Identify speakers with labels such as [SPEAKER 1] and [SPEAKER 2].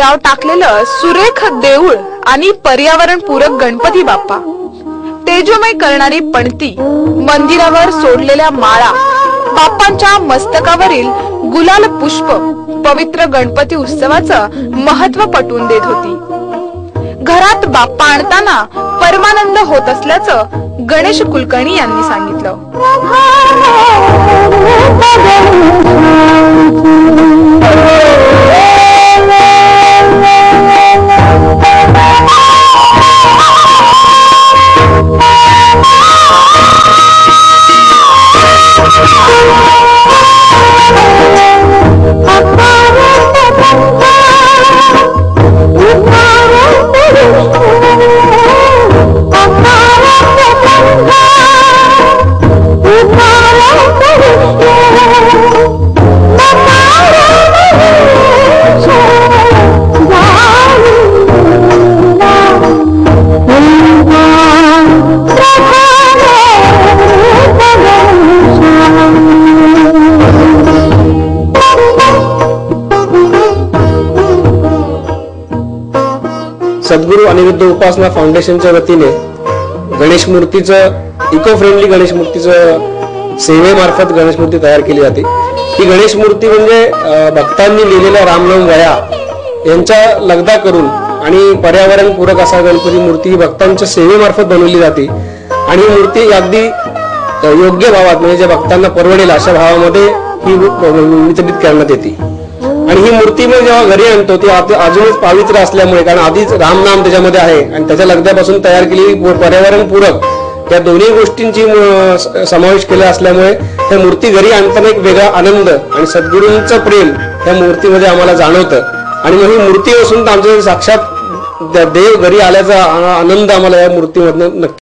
[SPEAKER 1] पदराव टाकलेलं सुरेख देऊळ आणि पर्यावरण पूरक गणपती बाप्पा. तेजोमय करणारी पणती मंदिरावर सोडलेल्या माळा बाप्पांच्या मस्तकावरील गुलाल पुष्प पवित्र गणपती उत्सवाचं महत्त्व पटवून देत होती. घरात बाप्पा आणताना परमानंद होत असल्याचं गणेश कुलकर्णी यांनी सांगितलं.
[SPEAKER 2] सद्गुरू अनिरुद्ध उपासना फाउंडेशनच्या वतीने गणेश मूर्तीचं इको फ्रेंडली गणेश मूर्तीचं सेवेमार्फत गणेश मूर्ती तयार केली जाते. ही गणेश मूर्ती म्हणजे भक्तांनी लिहिलेल्या रामनाम वया यांच्या लगदा करून आणि पर्यावरण पूरक असा गणपती मूर्ती ही भक्तांच्या सेवेमार्फत बनवली जाते. आणि ही मूर्ती अगदी योग्य भावात म्हणजे ज्या भक्तांना परवडेल अशा भावामध्ये ही वितरित करण्यात येते. आणि ही मूर्ती मी जेव्हा घरी आणतो ती अजूनच पावित्र असल्यामुळे कारण आधीच रामनाम त्याच्यामध्ये आहे. आणि त्याच्या लगद्यापासून तयार केलेली पर्यावरणपूरक या दोन्ही गोष्टींची समावेश केला असल्यामुळे त्या मूर्ती घरी आणताना एक वेगळा आनंद आणि सद्गुरूंचं प्रेम त्या मूर्तीमध्ये आम्हाला जाणवतं. आणि मग ही मूर्ती असून तर आमच्या साक्षात देव घरी आल्याचा आनंद आम्हाला या मूर्तीमधनं नक्की